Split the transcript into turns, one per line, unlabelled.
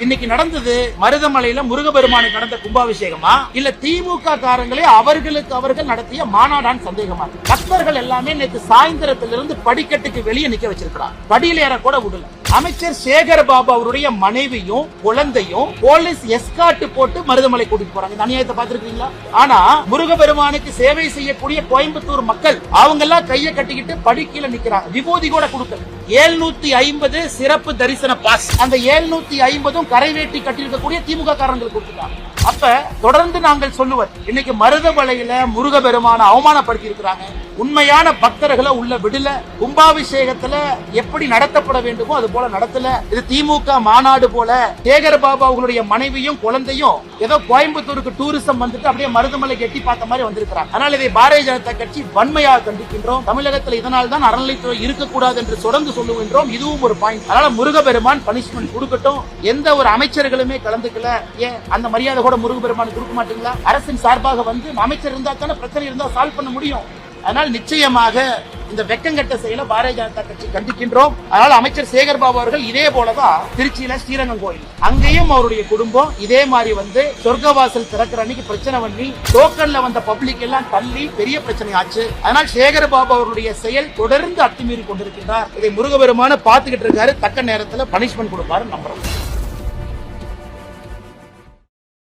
இன்னைக்கு நடந்தது மருதமலையில முருகபெருமானுக்கு நடந்த கும்பாபிஷேகமா? இல்ல திமுக காரங்களே அவர்களுக்கு அவர்கள் நடத்திய மாநாடான் சந்தேகமா? பக்தர்கள் எல்லாமே நேற்று சாயந்தரத்திலிருந்து படிக்கட்டுக்கு வெளியே நிக்க வச்சிருக்கிறார் படியில ஏற கூட விடல. அமைச்சர் சேகர் பாபு அவருடைய மனைவியும் குழந்தையும் போலீஸ் எஸ்கார்ட் போட்டு மருதமலை கூட்டிட்டு போறாங்க. இந்த அநியாயத்தை பார்த்திருக்கீங்களா? ஆனா முருகபெருமானுக்கு சேவை செய்யக்கூடிய கோயம்புத்தூர் மக்கள் அவங்க எல்லாம் கையை கட்டிக்கிட்டு படிக்கையில நிக்கிறாங்க. விபூதி கூட கொடுக்கல. ஏழ்நூத்தி ஐம்பது சிறப்பு தரிசன பாஸ் அந்த ஏழ்நூத்தி ஐம்பதும் கரைவேட்டி கட்டியிருக்கக்கூடிய திமுக காரங்களுக்கு கொடுத்துட்டாங்க. அப்ப தொடர்ந்து நாங்கள் சொல்லுவது இன்னைக்கு மருதமலையில முருகபெருமான அவமானப்படுத்தி இருக்கிறாங்க உண்மையான பக்தர்களை உள்ள விடல. கும்பாபிஷேகத்துல எப்படி நடத்தப்பட வேண்டுமோ அது போல நடத்தல. இது திமுக மாநாடு போல. சேகர் பாபு அவங்களுடைய மனைவியும் குழந்தையும் ஏதோ கோயம்புத்தூருக்கு டூரிசம் வந்துட்டு அப்படியே மருதமலை கட்டி பார்த்த மாதிரி வந்திருக்கிறாங்க. அதனால இதை பாரதிய ஜனதா கட்சி வன்மையாக கண்டிக்கின்றோம். தமிழகத்தில் இதனால் தான் அறநிலைத்துறை இருக்கக்கூடாது என்று தொடர்ந்து சொல்லுகின்றோம். இதுவும் ஒரு பாயிண்ட் அதனால முருகபெருமான் பனிஷ்மெண்ட் கொடுக்கட்டும். எந்த ஒரு அமைச்சர்களுமே கலந்துக்கல. ஏன்? அந்த மரியாதை கூட முருகபெருமான் கொடுக்க மாட்டீங்களா? அரசின் சார்பாக வந்து அமைச்சர் இருந்தா தானே பிரச்சனை இருந்தா சால்வ் பண்ண முடியும். அதனால் நிச்சயமாக இந்த வெக்கங்கட்ட செயலை பாரதிய ஜனதா கட்சி கண்டிக்கின்றோம். அதனால் அமைச்சர் சேகர் பாபு அவர்கள் இதே போலதான் திருச்சியில ஸ்ரீரங்கம் கோயில். அங்கேயும் அவருடைய குடும்பம் இதே மாதிரி வந்து சொர்க்கவாசல் திறக்கிற அன்னைக்கு பிரச்சனை பண்ணி டோக்கன்ல வந்த பப்ளிக் எல்லாம் தள்ளி பெரிய பிரச்சனை ஆச்சு. அதனால் சேகர் பாபு அவருடைய செயல் தொடர்ந்து அத்துமீறி கொண்டிருக்கின்றார். இதை முருகபெருமான பார்த்துக்கிட்டு இருக்காரு. தக்க நேரத்துல பனிஷ்மெண்ட் கொடுப்பாரு நம்புறோம்.